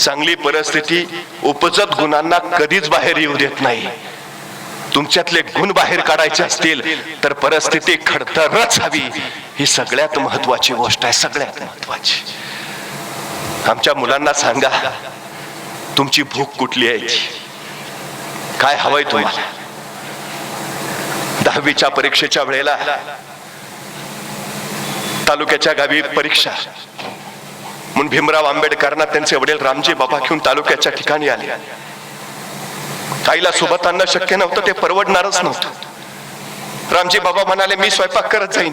चांगली परिस्थिती उपजत गुणांना कधीच बाहेर येऊ देत नाही. तुमच्यातले गुण बाहेर काढायचे असतील तर परिस्थिती खडतरच हवी. ही सगळ्यात महत्वाची गोष्ट आहे सगळ्यात महत्वाची आमच्या मुलांना सांगा तुमची भूक कुठली आहे काय हवंय तुम्हाला? दहावीच्या परीक्षेच्या वेळेला तालुक्याच्या गावी परीक्षा. म्हणून भीमराव आंबेडकरांना त्यांचे वडील रामजी बाबा घेऊन तालुक्याच्या ठिकाणी आले. आईला सोबत आणणं शक्य नव्हतं ते परवडणारच नव्हतं. रामजी बाबा म्हणाले मी स्वयंपाक करत जाईन.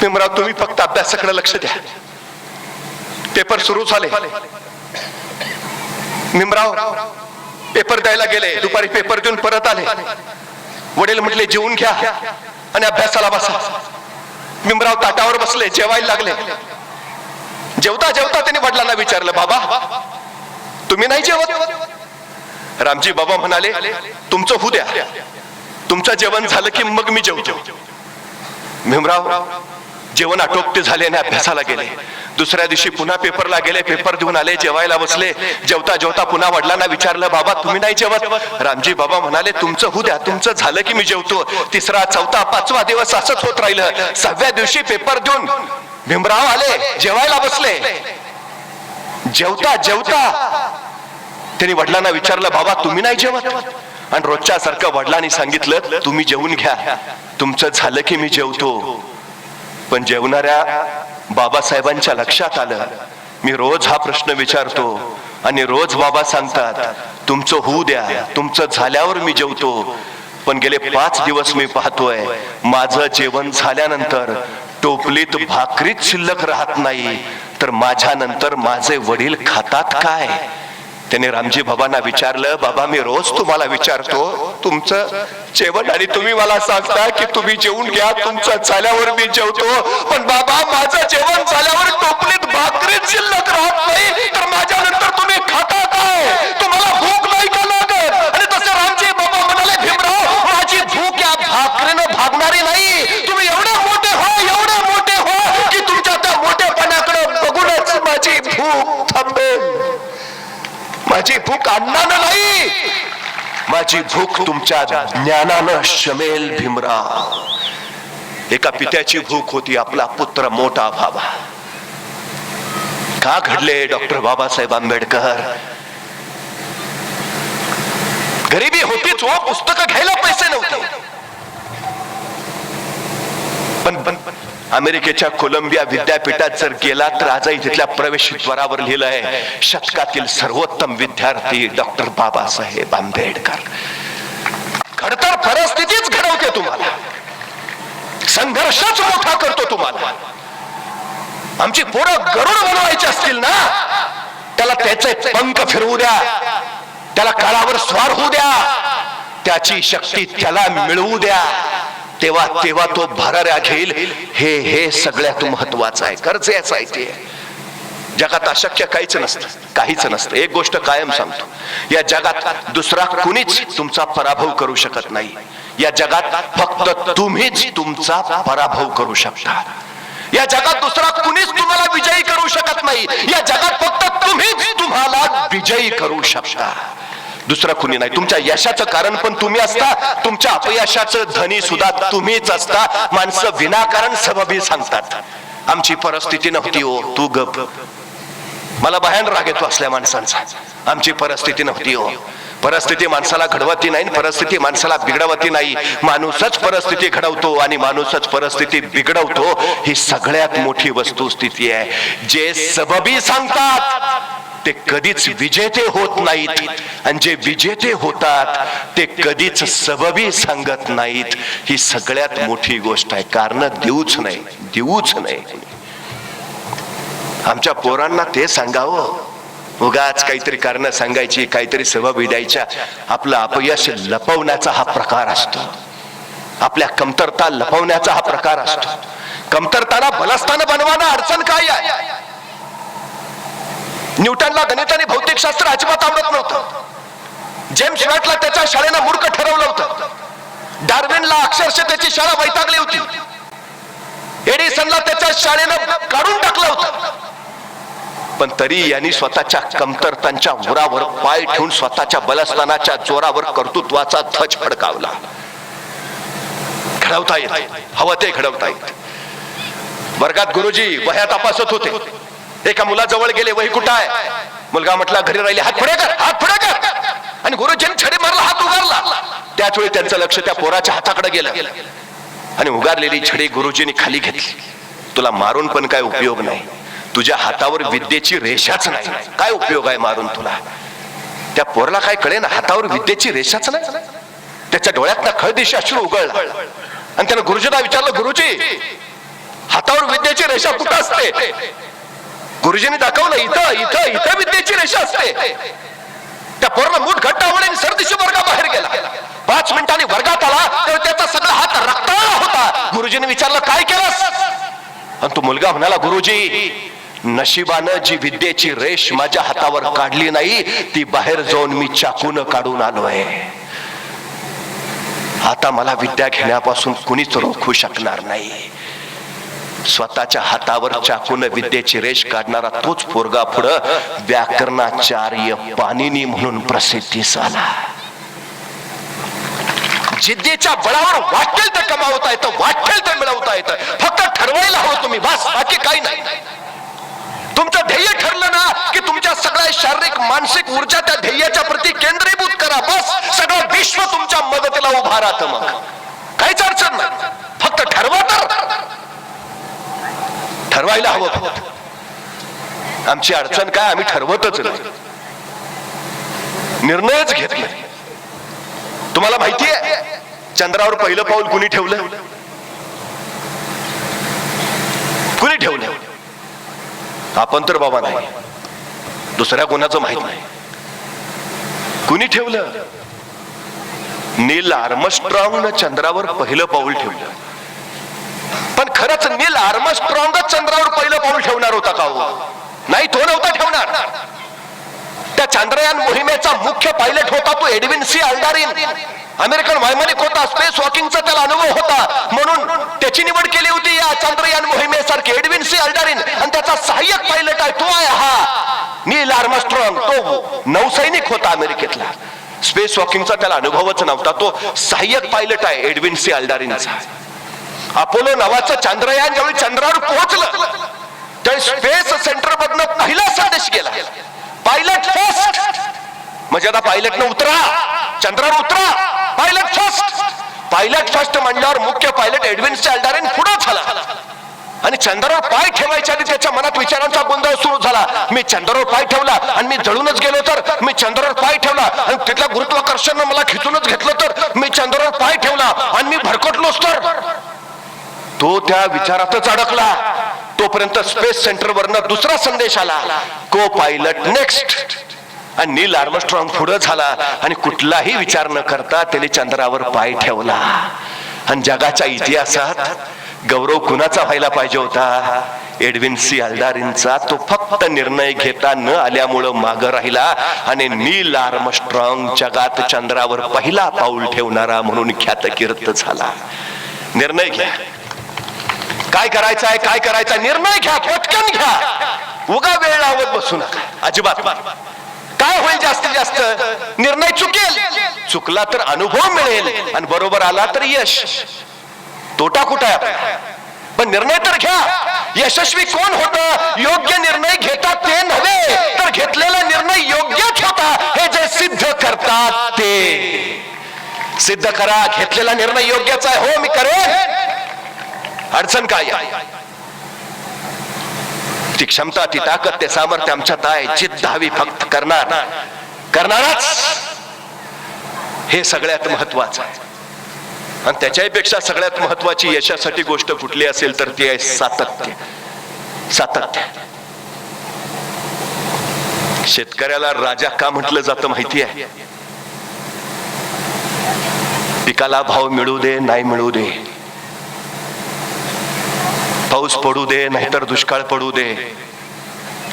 भीमराव तुम्ही फक्त अभ्यासाकडे लक्ष द्या. पेपर सुरू झाले. भीमराव पेपर द्यायला गेले. दुपारी पेपर देऊन परत आले. वडील म्हटले जेवून घ्या आणि अभ्यासाला बसा. भीमराव ताटावर बसले जेवायला लागले. जेवता जेवता त्यांनी वडिलांना विचारलं बाबा तुम्ही नाही जेवत? रामजी बाबा म्हणाले तुमचं होऊ द्या. तुमचं जेवण झालं की मग मी जेवतो. भीमराव जेवण आटोपते झाले आणि अभ्यासाला गेले. दुसऱ्या दिवशी पुन्हा पेपरला गेले पेपर देऊन आले जेवायला बसले. जेवता जेवता पुन्हा वडिलांना विचारलं बाबा तुम्ही नाही जेवत? रामजी बाबा म्हणाले तुमचं होऊ द्या. तुमचं झालं की मी जेवतो. तिसरा चौथा पाचवा दिवस असंच होत राहिलं. सहाव्या दिवशी पेपर देऊन भीमराव आले जेवायला बसले. जेवता जेवता. त्यांनी वडिलांना विचारलं बाबा तुम्ही नाही जेवत? आणि रोजच्या सारखं वडिलांनी सांगितलं तुम्ही जेवून घ्या. तुमचं झालं की मी जेवतो. पण जेवणाऱ्या बाबासाहेबांच्या लक्षात आलं मी रोज हा प्रश्न विचारतो आणि रोज बाबा सांगतात तुमचं होऊ द्या तुमचं झाल्यावर मी जेवतो. पण गेले पाच दिवस मी पाहतोय माझं जेवण झाल्यानंतर टोपलीत भाकरीच शिल्लक राहत नाही तर माझ्या नंतर माझे वडील खातात काय? त्याने रामजी बाबांना विचारलं बाबा मी रोज तुम्हाला विचारतो तुमचं जेवण आणि तुम्ही मला सांगता की तुम्ही जेवून घ्या तुमचं झाल्यावर मी जेवतो पण बाबा माझं जेवण झाल्यावर टोपलीत भाकरीच शिल्लक राहत नाही तर माझ्या नंतर तुम्ही खाता काय? तुम्हाला भूक नाही का लागत आणि तसे रामजी बाबा म्हणाले भीमराव माझी भूक या भाकरीनं भागणारी नाही तुम्ही एवढे मोठे हो एवढे मोठे हो की तुमच्या त्या मोठेपणाकडे बघूनच माझी भूक थांबेल माझी भूक अन्नानं नाही. माझी भूक तुमच्या ज्ञानानं शमेल भीमराव. एका पित्याची भूक होती आपला पुत्र मोठा व्हावा का घडले डॉक्टर बाबासाहेब आंबेडकर? गरिबी होतीच हो पुस्तकं घ्यायला पैसे नव्हते. पण पण अमेरिकेच्या कोलंबिया विद्यापीठात जर गेला तर आजही तिथल्या प्रवेशद्वारावर लिहिलं आहे शतकातील सर्वोत्तम विद्यार्थी डॉक्टर बाबासाहेब आंबेडकर. खडतर परिस्थितीच घडवते तुम्हाला. संघर्षच मोठा करतो तुम्हाला. आमची पोरं गरुड बनवायची असतील ना? त्याला त्याचे पंख फिरवू द्या. त्याला काळावर स्वार होऊ द्या. त्याची शक्ती त्याला मिळवू द्या. तेव्हा तेव्हा तो भराऱ्या घेईल हे हे सगळ्यात महत्वाचं आहे खरंच आहे ते. जगात अशक्य काहीच नसतं काहीच नसतं. एक गोष्ट कायम सांगतो. या जगात दुसरा कुणीच तुमचा पराभव करू शकत नाही. या जगात फक्त तुम्हीच तुमचा पराभव करू शकता. या जगात दुसरा कुणीच तुम्हाला विजयी करू शकत नाही. या जगात फक्त तुम्हीच तुम्हाला विजयी करू शकता. दुसरं कुणी नाही. तुमच्या यशाचं कारण पण तुम्ही असता. तुमच्या अपयशाचं धनी सुद्धा तुम्हीच असता. माणसं विनाकारण सबबी सांगतात. आमची परिस्थिती नव्हती हो. तू गप. मला भयान राग येतो असल्या माणसांचा. आमची परिस्थिती नव्हती हो. परिस्थिती माणसाला घडवती नाही परिस्थिती माणसाला बिघडवती नाही. माणूसच परिस्थिती घडवतो आणि माणूसच परिस्थिती बिघडवतो. ही सगळ्यात मोठी वस्तुस्थिती आहे. जे सबबी सांगतात ते कधीच विजेते होत नाहीत. आणि जे विजेते होतात ते कधीच सबबी सांगत नाहीत. ही सगळ्यात मोठी गोष्ट आहे. कारण देऊच नाही. देऊच नाही. आमच्या पोरांना ते सांगावं. उगाच काहीतरी कारण सांगायची काहीतरी सबबी द्यायच्या. आपलं अपयश लपवण्याचा हा प्रकार असतो. आपल्या कमतरता लपवण्याचा हा प्रकार असतो. कमतरताला बलस्थान बनवाना अडचण काय आहे? न्यूटनला गणित आणि भौतिकशास्त्र अजिबात आवडत नव्हतं. जेम्स वॅटला त्याच्या शाळेनं मूर्ख ठरवलं होतं. डार्विनला अक्षरशः त्याची शाळा वैतागली होती. एडिसनला त्याच्या शाळेनं काढून टाकलं होतं. पण तरी यांनी स्वतःच्या कमतरतांच्या उरावर पाय ठेवून स्वतःच्या बलस्थानाच्या जोरावर कर्तृत्वाचा ध्वज फडकावला. घडवता येत. हवं ते घडवता येत. वर्गात गुरुजी वह्या तपासत होते. एका मुलाजवळ गेले वही कुठं आहे? मुलगा म्हटला घरी राहिले हात पुढे कर हात पुढे कर. आणि गुरुजींनी छडी मारला हात उगारला. त्याच वेळी त्यांचं लक्ष त्या पोराच्या हाताकडे गेलं. आणि उगारलेली छडी गुरुजींनी खाली घेतली. तुला मारून पण काय उपयोग नाही. तुझ्या हातावर विद्येची रेषाच नाही. काय उपयोग आहे मारून तुला? त्या पोरला काय कळे ना हातावर विद्येची रेषाच नाही. त्याच्या डोळ्यात ना खळदिशी अश्रू उघडला आणि त्यानं गुरुजीला विचारलं गुरुजी हातावर विद्येची रेषा कुठं असते? गुरुजींनी दाखवलं इथं इथं इथं विद्येची रेषा असते. त्या पूर्ण मूठ घट्ट आवडे सरदिशी वर्गाबाहेर गेला. पाच मिनिटांनी वर्गात आला तर त्याचा सगळा हात रक्ताळा होता. गुरुजीने विचारलं काय केलंस? आणि तो मुलगा म्हणाला गुरुजी नशिबानं जी विद्येची रेष माझ्या हातावर काढली नाही ती बाहेर जाऊन मी चाकून काढून आलोय आता मला विद्या घेण्यापासून कुणीच रोखू शकणार नाही. स्वतःच्या हातावर चाकून विद्येची रेष काढणारा तोच पोरगा पुढं व्याकरणाचार्य पाणिनी म्हणून प्रसिद्धीस आला जिद्दीच्या बळावर वाटेल तर कमावता येतं वाटेल तर मिळवता येतं. फक्त ठरवायला हवं तुम्ही बस बाकी काही नाही. तुमचं ध्येय ठरलं ना की तुमच्या सगळ्या शारीरिक मानसिक ऊर्जा त्या ध्येयाच्या प्रती केंद्रीभूत करा बस. सगळं विश्व तुमच्या मदतीला उभा राहतं मग. काहीच अडचण नाही. फक्त ठरवा तर. ठरवायला हवं फक्त. आमची अडचण काय आम्ही ठरवतच नाही. निर्णयच घेत नाही. तुम्हाला माहिती आहे चंद्रावर पहिलं पाऊल कुणी ठेवलं? कुणी ठेवलं? आपण तर बाबा नाही. दुसऱ्या कोणाचं माहीत नाही. कुणी ठेवलं? नील आर्मस्ट्रॉंग चंद्रावर पहिलं पाऊल ठेवलं. पण खरंच नील आर्मस्ट्रॉंगच चंद्रावर पहिलं पाऊल ठेवणार होता का हो? नाही तो नव्हता ठेवणार. त्या चांद्रयान मोहिमेचा मुख्य पायलट होता तो एडविन सी अल्डारिन. अमेरिकन वैमानिक होता स्पेस वॉकिंगचा त्याला अनुभव होता. म्हणून त्याची निवड केली होती या चांद्रयान मोहिमेसारखी एडविन सी अल्डारिन. आणि त्याचा सहाय्यक पायलट आहे तो आहे हा. नील आर्मस्ट्रॉंग तो नौसैनिक होता अमेरिकेतला. स्पेस वॉकिंगचा त्याला अनुभवच नव्हता तो सहाय्यक पायलट आहे एडविन सी अल्डारिनचा. अपोलो नावाचं चांद्रयान ज्यावेळी चंद्रावर पोहोचलं त्यावेळी स्पेस सेंटर मधनं पहिला संदेश गेला. पायलट फर्स्ट म्हणजे आता पायलट न उतरा. चंद्रावर उतरा. पायलट फर्स्ट पायलट फर्स्ट म्हणल्यावर मुख्य पायलट एडविन चाल्डारेन पुढे झाला. आणि चंद्रावर पाय ठेवायच्या आधी त्याच्या मनात विचारांचा गोंधळ सुरू झाला. मी चंद्रावर पाय ठेवला आणि मी जळूनच गेलो तर मी चंद्रावर पाय ठेवला. आणि तिथल्या गुरुत्वाकर्षण मला खिचूनच घेतलं तर मी चंद्रावर पाय ठेवला आणि मी भरकटलोच तर. तो त्या विचारातच अडकला. तोपर्यंत स्पेस सेंटर वरनं दुसरा संदेश आला. को पायलट नेक्स्ट आणि नील आर्मस्ट्रॉंग पुढे झाला आणि कुठलाही विचार न करता त्याने चंद्रावर पाय ठेवला. आणि जगाच्या इतिहासात गौरव कुणाचा व्हायला पाहिजे होता? एडविन सी अल्डारींचा तो फक्त निर्णय घेता न आल्यामुळं माग राहिला आणि नील आर्मस्ट्रॉंग जगात चंद्रावर पहिला पाऊल ठेवणारा म्हणून ख्यातकीर्त झाला. निर्णय घ्या. काय करायचं आहे काय करायचा निर्णय घ्या पटकन घ्या. उगा वेळ लावत बसू नका. अजिबात. काय होईल जास्तीत जास्त? निर्णय चुकेल. चुकला तर अनुभव मिळेल. आणि बरोबर आला तर यश. तोटा कुठं आहे पण निर्णय तर घ्या. यशस्वी कोण होत? योग्य निर्णय घेतात ते नव्हे तर घेतलेला निर्णय योग्यच होता. हे जे सिद्ध करतात ते. सिद्ध करा घेतलेला निर्णय योग्यच आहे. हो मी करेन. अडचण काय आहे? ती क्षमता ती ताकद ते सामर्थ्य आमच्यात आहे जिद्द हवी फक्त करणार. करणारच. हे सगळ्यात महत्वाचं आहे. आणि त्याच्याही पेक्षा सगळ्यात महत्वाची यशासाठी गोष्ट कुठली असेल तर ती आहे सातत्य. सातत्य. शेतकऱ्याला राजा का म्हटलं जातं माहिती आहे? पिकाला भाव मिळू दे नाही मिळू दे. पाऊस पडू दे नाहीतर दुष्काळ पडू दे.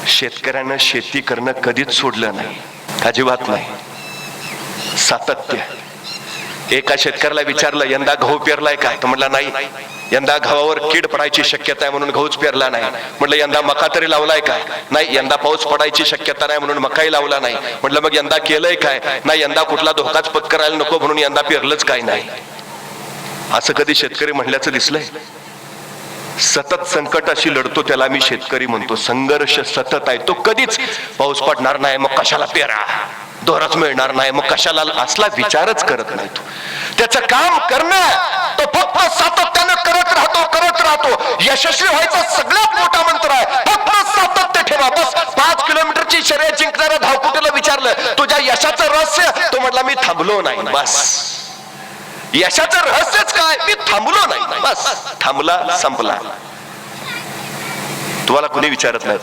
शेतकऱ्यानं शेती करणं कधीच सोडलं नाही. अजिबात नाही. सातत्य. एका शेतकऱ्याला विचारलं यंदा गहू पेरलाय का? तर म्हटलं नाही. यंदा गव्हावर कीड पडायची शक्यता आहे म्हणून गहूच पेरला नाही. म्हटलं यंदा मका तरी लावलाय काय नाही. यंदा पाऊस पडायची शक्यता नाही म्हणून मकाही लावला नाही. म्हटलं मग यंदा केलंय काय? नाही. यंदा कुठला धोकाच पत्करायला नको म्हणून यंदा पेरलंच काय नाही. असं कधी शेतकरी म्हणल्याचं दिसलंय? सतत संकटाशी लढतो त्याला मी शेतकरी म्हणतो. संघर्ष सतत आहे. तो कधीच पाऊस पडणार नाही मग कशाला पेरा? दोरच मिळणार नाही मग कशाला? असला विचारच करत नाही तो. त्याचं काम करणं तो फक्त सातत्यानं करत राहतो करत राहतो. यशस्वी व्हायचा सगळ्यात मोठा मंत्र आहे. फक्त सातत्य ठेवा. बस पाच किलोमीटरची शर्यत जिंकणाऱ्या धावकुटीला विचारलं तुझ्या यशाचं रहस्य? तो म्हटला मी थांबलो नाही. बस. यशाचं रहस्यच काय? मी थांबलो नाही. बस. थांबला संपला. तुम्हाला कुणी विचारत नाही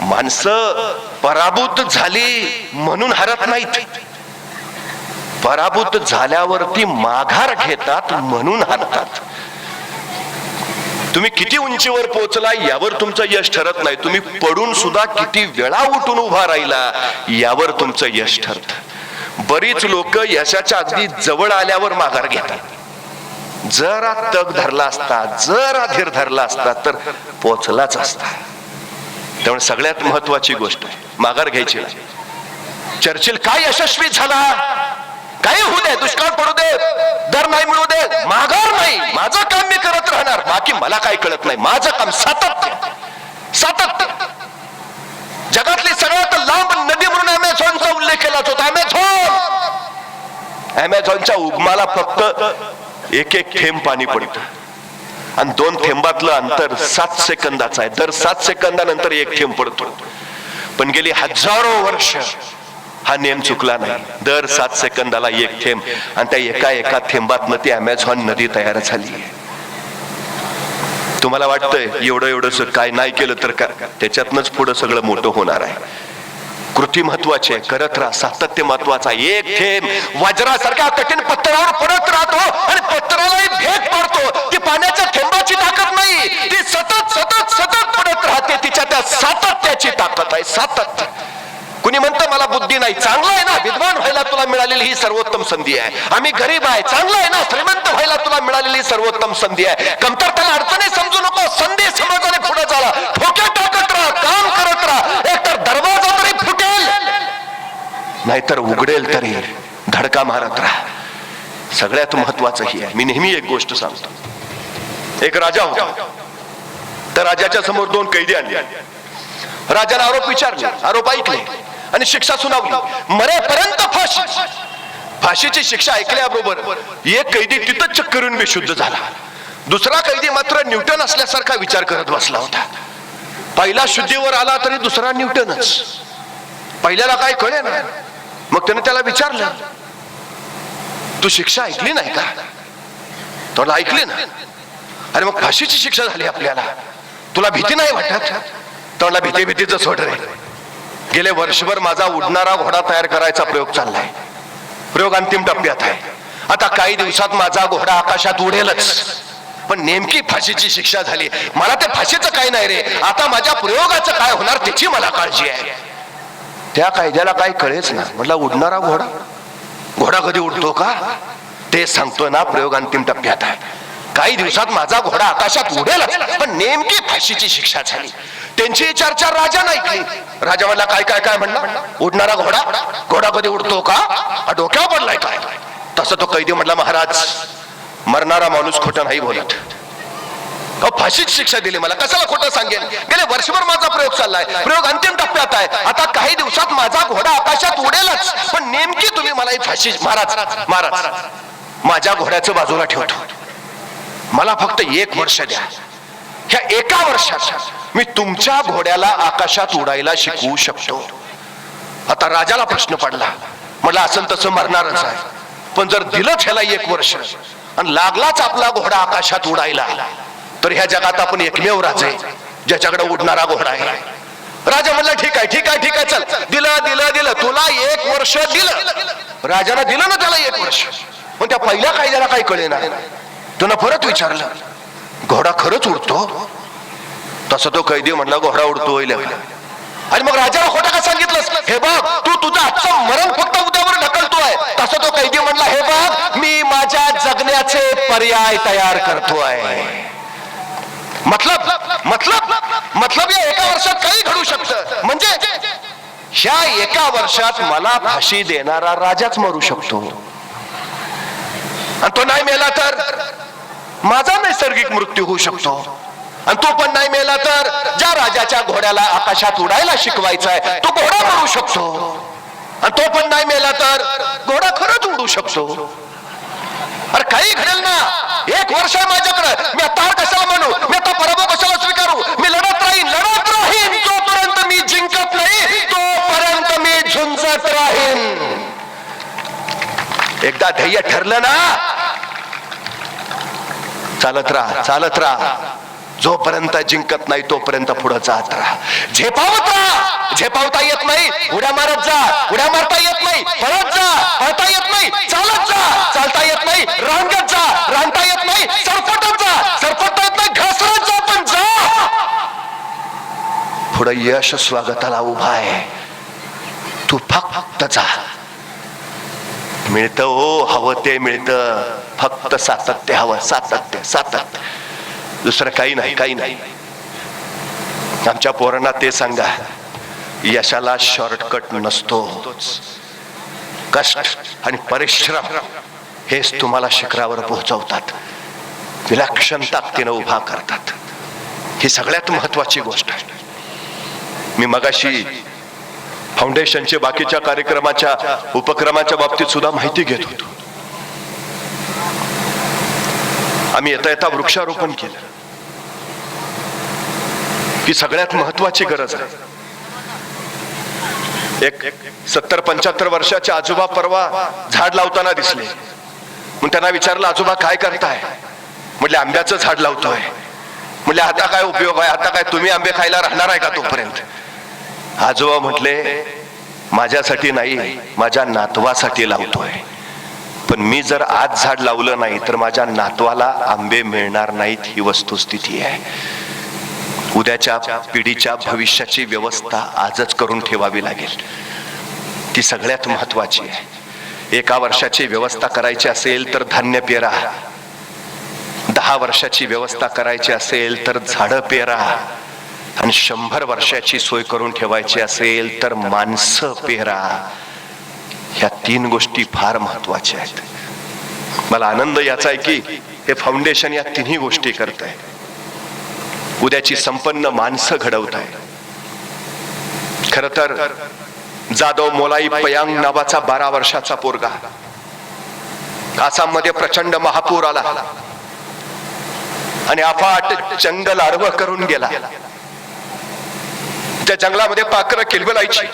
माणसं पराभूत झाली म्हणून हरत नाहीत. पराभूत झाल्यावरती माघार घेतात म्हणून हरतात. तुम्ही किती उंचीवर पोहोचला यावर तुमचं यश ठरत नाही. तुम्ही पडून सुद्धा किती वेळा उठून उभा राहिला यावर तुमचं यश ठरत. बरीच लोक यशाच्या अगदी जवळ आल्यावर माघार घेतात. जरा तग धरला असता जरा धीर धरला असता तर पोचलाच असता. त्यामुळे सगळ्यात महत्वाची गोष्ट माघार घ्यायची. चर्चिल काय यशस्वी झाला? काही होऊ दे दुष्काळ पडू दे दर नाही मिळू दे माघार नाही माझं काम मी करत राहणार. बाकी मला काय कळत नाही माझं काम सातत्य. जगातली सगळ्यात लांब नदी म्हणून अमेझॉनचा उल्लेख केलाच होता अमेझॉन! अमेझॉनच्या उगमाला फक्त एक एक थेंब पाणी पडतं. आणि दोन थेंबातलं अंतर सात सेकंदाचं आहे. दर सात सेकंदानंतर एक थेंब पडतो. पण गेली हजारो वर्ष हा नेम चुकला नाही. दर सात सेकंदाला एक थेंब. आणि त्या एका एका थेंबात ती अमेझॉन नदी तयार झाली. आहे तुम्हाला वाटतंय एवढं एवढं काय नाही केलं तर का त्याच्यातनंच पुढं सगळं मोठं होणार आहे. कृती महत्त्वाचे करत राहा सातत्य महत्त्वाचा एक थेंब. वज्रासारख्या कठीण पत्थरावर पडत राहतो आणि पत्थरालाही भेट पडतो. ती पाण्याच्या थेंबाची ताकद नाही. ती सतत सतत सतत पडत राहते. तिच्या त्या सातत्याची ताकद आहे. सातत्य. कुणी म्हणतं मला बुद्धी नाही. चांगलं आहे ना विद्वान व्हायला तुला मिळालेली ही सर्वोत्तम संधी आहे. आम्ही गरीब आहे चांगलं आहे ना श्रीमंत व्हायला तुला मिळालेली सर्वोत्तम संधी आहे. कमतरतेला अडचणी समजू नको संधी समजाने पुढे चाला. ठोक्या टाकत राहा काम करत राहा. एकतर दरवाजा तरी फुटेल नाहीतर उघडेल तरी धडका मारत राहा. सगळ्यात महत्वाचं ही आहे. मी नेहमी एक गोष्ट सांगतो. एक राजा होता. त्या राजाच्या समोर दोन कैदी आणले. राजाला आरोप विचारले. आरोप ऐकले. आणि शिक्षा सुनावली. मरेपर्यंत फाशी. फाशीची शिक्षा ऐकल्याबरोबर एक कैदी तिथंच चक्करून बेशुद्ध झाला. दुसरा कैदी मात्र न्यूटन असल्यासारखा विचार करत बसला होता. पहिला शुद्धीवर आला तरी दुसरा न्यूटनच. पहिल्याला काय कळे ना मग त्याने त्याला विचारलं तू शिक्षा ऐकली नाही का? तुला ऐकली ना. अरे मग फाशीची शिक्षा झाली आपल्याला. तुला भीती नाही वाटत? तुला भीती भीतीच सोड रे. गेले वर्षभर माझा उडणारा घोडा तयार करायचा प्रयोग चाललाय. प्रयोग अंतिम टप्प्यात आहे. आता काही दिवसात माझा घोडा आकाशात उडेलच. पण नेमकी फाशीची शिक्षा झाली. मला ते फाशीचं काय नाही रे. आता माझ्या प्रयोगाचं काय होणार त्याची मला काळजी आहे. त्या कायद्याला काही कळेच ना. म्हटलं उडणारा घोडा? घोडा कधी उडतो का? ते सांगतोय ना प्रयोग अंतिम टप्प्यात आहे. काही दिवसात माझा घोडा आकाशात उडेल पण नेमकी फाशीची शिक्षा झाली. त्यांची चर्चा राजा नाही. राजा म्हणला काय काय काय? म्हणला उडणारा घोडा? घोडा कधी उडतो का? डोक्यावर पडलाय काय? तसं तो कैदी म्हणला महाराज मरणारा माणूस खोटं नाही बोलत. फाशीच शिक्षा दिली मला. कशाला खोटं सांगेल? गेले वर्षभर माझा प्रयोग चाललाय. प्रयोग अंतिम टप्प्यात आहे. आता काही दिवसात माझा घोडा आकाशात उडेलच. पण नेमकी तुम्ही मला ही फाशी महाराज महाराज माझ्या घोड्याचं बाजूला ठेवतो. मला फक्त एक वर्ष द्या. ह्या एका वर्षात मी तुमच्या घोड्याला आकाशात उडायला शिकवू शकतो. आता राजाला प्रश्न पडला. मला असं तसं मरणारच आहे. पण जर दिलंच ह्याला एक वर्ष आणि लागलाच आपला घोडा आकाशात उडायला तर ह्या जगात आपण एकमेव राजे ज्याच्याकडे उडणारा घोडा आहे. राजा म्हणला ठीक आहे ठीक आहे ठीक आहे चल. दिलं दिलं दिलं. तुला एक वर्ष दिलं. राजाला दिलं ना त्याला एक वर्ष. पण त्या पहिल्या कायद्याला काय कळेना. तुला परत विचारलं घोडा खरंच उडतो? तसं तो कैदी म्हणला घोडा उडतो आणि मग राजाला खोटा का सांगितलंस? हे बाब तू तुझं आजचं मरण फक्त उद्यावर ढकलतोय. तसं तो कैदी म्हणला हे बाब मी माझ्या जगण्याचे पर्याय तयार करतोय. मतलब मतलब मतलब या एका वर्षात काही घडू शकत. म्हणजे ह्या एका वर्षात मला फाशी देणारा राजाच मरू शकतो. आणि तो नाही मेला तर? माझा नैसर्गिक मृत्यू होऊ शकतो. आणि तो पण नाही मेला तर ज्या राजाच्या घोड्याला आकाशात उडायला शिकवायचा आहे तो घोडा मरू शकतो. आणि तो पण नाही मेला तर घोडा खरंच उडू शकतो. अरे काही घडेल ना. एक वर्ष आहे माझ्याकडे. मी आता कशाला म्हणू? मी आता पराभव कशाला स्वीकारू? मी लढत राहीन लढत राहीन. जोपर्यंत मी जिंकत नाही तोपर्यंत मी झुंजत राहीन. एकदा ध्येय ठरलं ना चालत राहा चालत राहा. जोपर्यंत जिंकत नाही तोपर्यंत पुढे जात राहा. झेपावत राहा. झेपावता येत नाही. उड्या मारत जा. उड्या मारता येत नाही. पळत जा. पळता येत नाही. चालत जा. चालता येत नाही. रांगत जा. रांगता येत नाही. सरपटत जा. सरपटता येत नाही. घसरत जा पण जा. पुढे यश स्वागताला उभा आहे. तू फक्त जा. मिळतं हो हवं ते मिळतं. फक्त सातत्य हवं सातत्य सातत्य. दुसरं काही नाही काही नाही. आमच्या पोरांना ते सांगा यशाला शॉर्टकट नसतो. कष्ट आणि परिश्रम हेच तुम्हाला शिखरावर पोहोचवतात. विलक्षण ताकदीनं उभा करतात. ही सगळ्यात महत्वाची गोष्ट आहे. मी मगाशी फाउंडेशनचे बाकीच्या कार्यक्रमाच्या उपक्रमाच्या बाबतीत सुद्धा माहिती घेत होतो. आम्ही येता येता वृक्षारोपण केलं. ही सगळ्यात महत्वाची गरज आहे. एक सत्तर पंच्याहत्तर वर्षाचे आजोबा परवा झाड लावताना दिसले. मग त्यांना विचारलं आजोबा काय करताय? म्हटले आंब्याचं झाड लावतोय. म्हटले आता काय उपयोग आहे? आता काय तुम्ही आंबे खायला राहणार आहे का तोपर्यंत? आजोबा म्हटले माझ्यासाठी नाही माझ्या नातवासाठी लावतोय. पण मी जर आज झाड लावलं नाही तर माझ्या नातवाला आंबे मिळणार नाहीत ही वस्तुस्थिती आहे. उद्याच्या पिढीच्या भविष्याची व्यवस्था आजच करून ठेवावी लागेल. ती सगळ्यात महत्वाची आहे. एका वर्षाची व्यवस्था करायची असेल तर धान्य पेरा. दहा वर्षाची व्यवस्था करायची असेल तर झाडं पेरा. आणि शंभर वर्षाची सोय करून ठेवायची असेल तर माणसं पेरा. ह्या तीन गोष्टी फार महत्त्वाच्या आहेत. मला आनंद याचा आहे की हे फाउंडेशन या तिन्ही गोष्टी करत आहे उद्याची संपन्न माणसं घडवत आहे खर तर जाधव मोलाई पयांग नावाचा बारा वर्षाचा पोरगा. आसाममध्ये प्रचंड महापूर आला. आणि अफाट जंगल आडवं करून गेला. त्या जंगलामध्ये पाखरं किलबिलायची.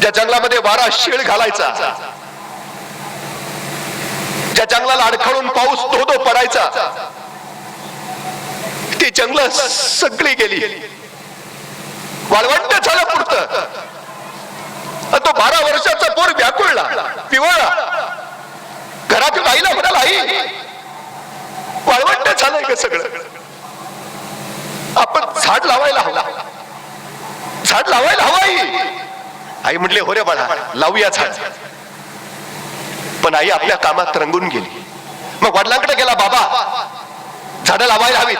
ज्या जंगलामध्ये वारा शिळ घालायचा ज्या जंगलाला अडखळून पाऊस धो धो पडायचा ती जंगल सगळी गेली. वाळवंट झालं पुरत. तो बारा वर्षाचा पोर व्याकुळला पिवळला घरातून आईला म्हणाला आई वाळवंट झालंय का सगळं. आपण झाड लावायला हवा. झाड लावायला हवा आई म्हटले हो रे बाळा लावूया झाड. पण आई आपल्या कामात रंगून गेली. मग वडिलांकडे गेला बाबा झाडं लावायला हवीत.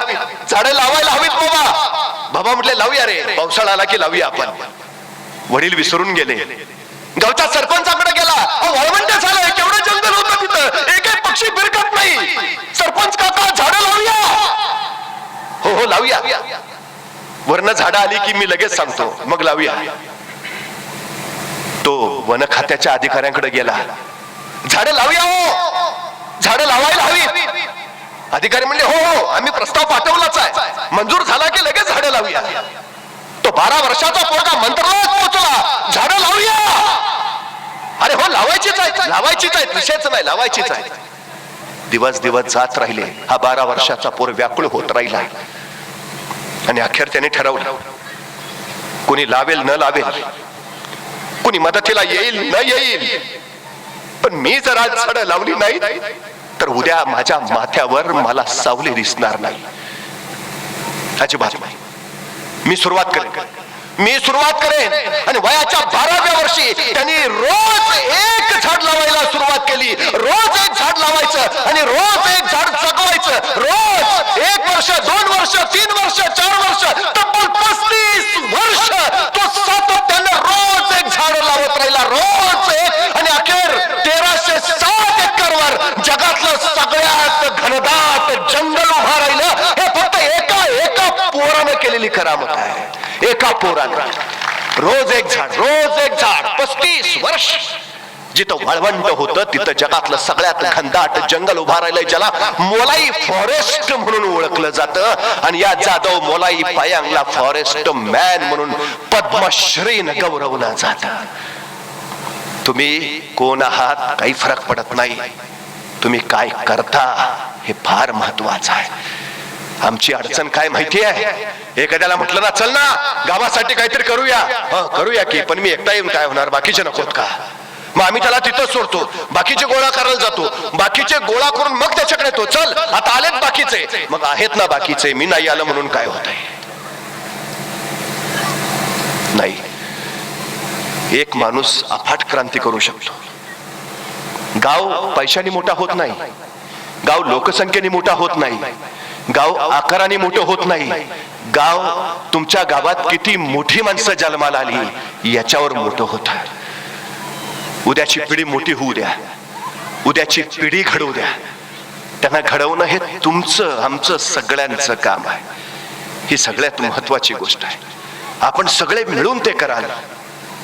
झाडं लावायला हवीत बाबा. बाबा म्हटले लावूया रे पावसाळा आला की लावूया आपण. वडील विसरून गेले. गावच्या सरपंचाकडे गेला अहो, वाळवंट झालं केवढं जंगल होतं तिथं? एकही पक्षी फिरकत नाही. सरपंच काका झाडं लावूया. हो हो लावूया. वरनं झाडं आली की मी लगेच सांगतो मग लावूया. तो वन खात्याच्या अधिकाऱ्यांकडे गेला. झाडं लावूया हो. झाडं लावायला हवी. अधिकारी म्हणले हो हो आम्ही प्रस्ताव पाठवलाच आहे. मंजूर झाला की लगेच झाडं लावूया. तो बारा वर्षाचा पोरगा मंत्रालयात पोहोचला. झाड लावूया. अरे हो लावायचीच आहे लावायचीच आहे विषयच नाही. लावायचीच आहे दिवस दिवस जात राहिले. हा बारा वर्षाचा पोर व्याकुळ होत राहिला. आणि अखेर त्याने ठरवलं कोणी लावेल न लावेल कुणी मदतीला येईल न येईल. पण मी जर आज झाडं लावली नाही तर उद्या माझ्या माथ्यावर मला सावली दिसणार नाही. अजिबात नाही. मी सुरुवात करेन. मी सुरुवात करेन. आणि वयाच्या बाराव्या वर्षी त्यांनी रोज एक झाड लावायला सुरुवात केली. रोज एक झाड लावायचं आणि रोज एक झाड जगवायचं. रोज एक वर्ष दोन वर्ष तीन वर्ष चार वर्ष तब्बल पस्तीस वर्ष तो सातत्याने रोज एक झाड रोज आणि अखेर तेराशे सात एकरवर जगातलं सगळ्यात घनदाट जंगल उभा राहिलं. हे फक्त एका एका पोरानं केलेली करामत आहे. एका पोरानं. रोज एक झाड रोज एक झाड. पस्तीस वर्ष जिथं वाळवंट होतं तिथं जगातलं सगळ्यात घनदाट जंगल उभा राहिलंय. ज्याला मोलाई फॉरेस्ट म्हणून ओळखलं जातं. आणि या जाधव मोलाई पायांगला फॉरेस्ट मॅन म्हणून पद्मश्रीन गौरवलं जात. तुम्ही कोण आहात काही फरक पडत नाही. तुम्ही काय करता हे फार महत्वाचं आहे. आमची अडचण काय माहिती आहे? एखाद्याला म्हटलं ना चल ना गावासाठी काहीतरी करूया. करूया की पण मी एकटा येऊन काय होणार? बाकीचे नकोत का? मग आम्ही त्याला तिथंच सोडतो. बाकीचे गोळा करायला जातो. बाकीचे गोळा करून मग त्याच्याकडे तो चल आता आलेत बाकीचे. मग आहेत ना बाकीचे. मी नाही आलं म्हणून काय होत नाही. एक माणूस अफाट क्रांती करू शकतो. गाव पैशाने मोठा होत नाही. गाव लोकसंख्येने मोठा होत नाही. गाव आकाराने मोठं होत नाही. गाव तुमच्या गावात किती मोठी माणसं जन्माला आली याच्यावर मोठं होत. उद्याची पिढी मोठी होऊ द्या. उद्याची पिढी घडवू द्या. त्यांना घडवणं हे तुमचं आमचं सगळ्यांचं काम आहे. ही सगळ्यात महत्वाची गोष्ट आहे. आपण सगळे मिळून ते कराल.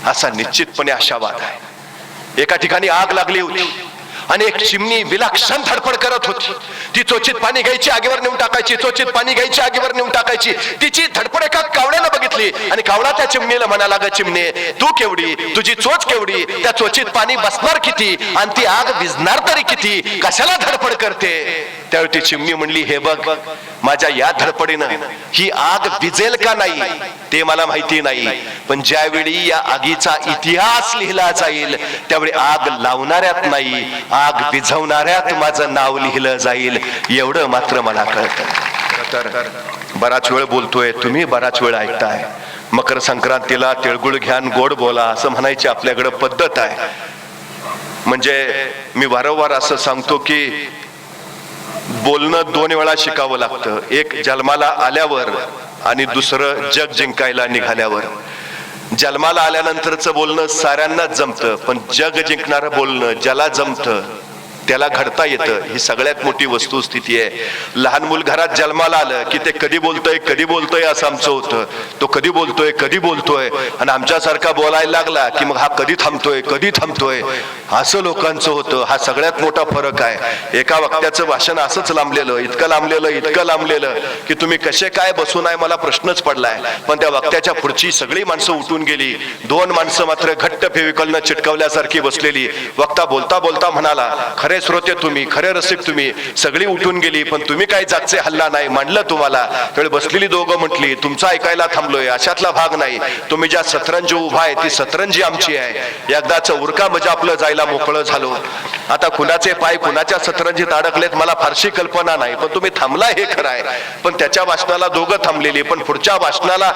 असा निश्चितपणे आशावाद आहे. एका ठिकाणी आग लागली होती आणि एक चिमणी विलक्षण धडपड करत होती. ती चोचीत पाणी घ्यायची आगीवर नेऊन टाकायची चोचित पाणी घ्यायची आगीवर नेऊन टाकायची. तिची धडपड एका कावड्यानं बघितली आणि कावडा त्या चिमणीला म्हणाला ग चिमणे तू केवढी तुझी चोच केवढी त्या चोचीत पाणी बसणार किती आणि ती आग विझणार तरी किती? कशाला धडपड करते? त्यावेळी ती चिमणी म्हणली हे बघ माझ्या या धडपडीनं ही आग विजेल का नाही ते मला माहिती नाही. पण ज्यावेळी या आगीचा इतिहास लिहिला जाईल त्यावेळी आग लावणाऱ्यात नाही आग विझवणाऱ्यात माझं नाव लिहिलं जाईल. एवढं मात्र मला कळतं. तर बराच वेळ बोलतोय तुम्ही बराच वेळ ऐकताय. मकर संक्रांतीला तिळगुळ घ्यान गोड बोला असं म्हणायची आपल्याकडे पद्धत आहे. म्हणजे मी वारंवार असं सांगतो की बोलणं दोन वेळा शिकावं लागतं. एक जन्माला आल्यावर आणि दुसरं जग जिंकायला निघाल्यावर. जन्माला आल्यानंतरच बोलणं साऱ्यांनाच जमतं पण जग जिंकणारं बोलणं ज्याला जमतं त्याला घडता येतं. ही सगळ्यात मोठी वस्तुस्थिती आहे. लहान मूल घरात जन्माला आलं की ते कधी बोलतोय कधी बोलतोय असं आमचं होतं. तो कधी बोलतोय कधी बोलतोय? आणि आमच्यासारखा बोलायला लागला की मग हा कधी थांबतोय कधी थांबतोय? असं लोकांचं होतं. हा सगळ्यात मोठा फरक आहे. एका वक्त्याचं भाषण असंच लांबलेलं इतकं लांबलेलं इतकं लांबलेलं की तुम्ही कसे काय बसून आहे मला प्रश्नच पडलाय. पण त्या वक्त्याच्या पुढची सगळी माणसं उठून गेली. दोन माणसं मात्र घट्ट फेविकलनं चिटकवल्यासारखी बसलेली. वक्ता बोलता बोलता म्हणाला खरे श्रोते तुम्ही खरे रसिक तुम्ही सगळी उठून गेली पण तुम्ही काय जागचे हल्ला नाही मांडलं तुम्हाला. त्यावेळी बसलेली दोघं म्हटली तुमचं ऐकायला थांबलोय अशातला भाग नाही. तुम्ही ज्या सतरंजी उभा आहे ती सतरंजी आमची आहे. एकदाच उरका म्हणजे आपलं जायला मोकळं झालो. आता कुणाचे पाय कुणाच्या सतरंजीत अडकलेत मला फारशी कल्पना नाही पण तुम्ही थांबला हे खरं आहे. पण त्याच्या भाषणाला दोघं थांबलेली पण पुढच्या भाषणाला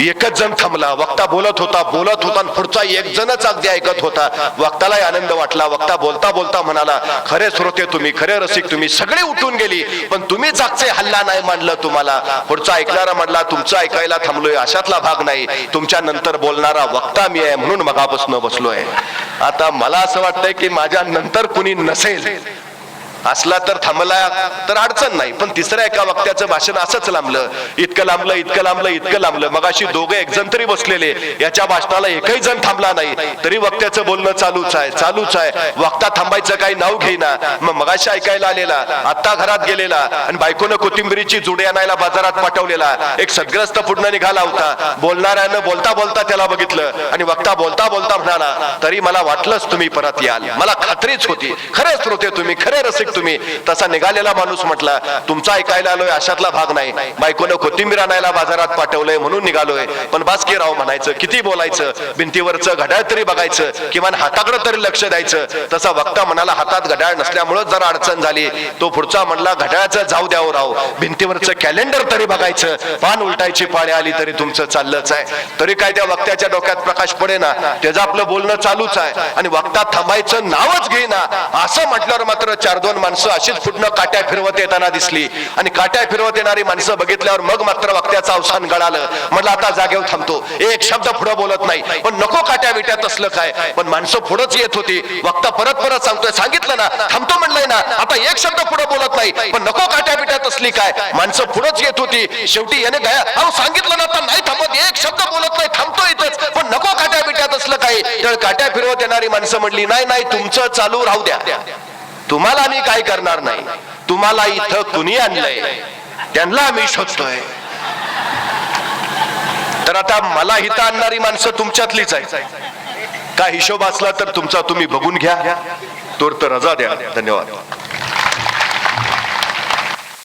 एकच जण थांबला. वक्ता बोलत होता बोलत होता आणि पुढचा एक जणच अगदी ऐकत होता. वक्तालाही आनंद वाटला. वक्ता बोलता बोलता म्हणाला खरे श्रोते तुम्ही खरे रसिक तुम्ही सगळे उठून गेली. पण तुम्ही जागचे हल्ला नाही मांडलं तुम्हाला. पुढचा ऐकणारा म्हणला तुमचं ऐकायला थांबलोय अशातला भाग नाही. तुमच्या नंतर बोलणारा वक्ता मी आहे म्हणून मगापासून बसलोय. आता मला असं वाटतंय की माझ्या नंतर कुणी नसेल. असला तर थांबला तर अडचण नाही. पण तिसऱ्या एका वक्त्याचं भाषण असंच लांबलं. इतकं लांबलं इतकं लांबलं इतकं लांबलं. मग अशी दोघं एक जण तरी बसलेले. याच्या भाषणाला एकही जण थांबला नाही. तरी वक्त्याचं बोलणं चालूच आहे चालूच आहे. वक्ता थांबायचं काही नाव घेईना. मग मगाशी ऐकायला आलेला आत्ता घरात गेलेला आणि बायकोनं कोथिंबिरीची जुडे आणायला बाजारात पाठवलेला. एक सद्ग्रस्त पुढनं निघाला होता. बोलणाऱ्यानं बोलता बोलता त्याला बघितलं आणि वक्ता बोलता बोलता म्हणाला तरी मला वाटलंच तुम्ही परत याल. मला खात्रीच होती. खरे श्रोते तुम्ही खरे रसिक नसेल तुम्ही. तसा निघालेला माणूस म्हटला तुमचा ऐकायला आलोय अशातला भाग नाही. बायकोनं कोथिंबीर आणायला बाजारात पाठवलंय म्हणून निघालोय. पण बासकी राव म्हणायचं किती बोलायचं? भिंतीवरचं घड्याळ तरी बघायचं किमान हाताकडे तरी लक्ष द्यायचं. तसा वक्ता म्हणाला हातात घड्याळ नसल्यामुळे जरा अडचण झाली. तो पुढचा म्हणला घड्याळचं जाऊ द्यावं हो राव. भिंतीवरचं कॅलेंडर तरी बघायचं. पान उलटायची पाळी आली तरी तुमचं चाललंच आहे. तरी काय त्या वक्त्याच्या डोक्यात प्रकाश पडे ना त्याचं आपलं बोलणं चालूच आहे. आणि वक्ता थांबायचं नावच घेईना. असं म्हटल्यावर मात्र चार दोन माणसं अशीच फुटणं काट्या फिरवत येताना दिसली. आणि काट्या फिरवत येणारी माणसं बघितल्यावर मग मात्र वक्त्याचं अवसान गळालं. म्हटलं आता जागेवर थांबतो. एक शब्द पुढं बोलत नाही. पण नको काट्या विट्यात असलं काय? पण माणसं पुढंच येत होती. वक्ता परत परत सांगतोय सांगितलं ना. थांबतो म्हणलंय ना. आता एक शब्द पुढे बोलत नाही. पण नको काट्या बिट्यात असली काय? माणसं पुढंच येत होती. शेवटी याने गया अहो सांगितलं ना आता नाही थांबत. एक शब्द बोलत नाही. थांबतो इथंच. पण नको काट्या विट्यात असलं काय? तर काट्या फिरवत येणारी माणसं म्हणली नाही नाही तुमचं चालू राहू द्या. तुम्हाला आम्ही काय करणार नाही. तुम्हाला इथं कुणी आणलंय? त्यांना आम्ही शोधतोय. तर आता मला हिता आणणारी माणसं तुमच्यातलीच आहे काय हिशोब असला तर तुमचा तुम्ही बघून घ्या. तोर तर रजा द्या. धन्यवाद.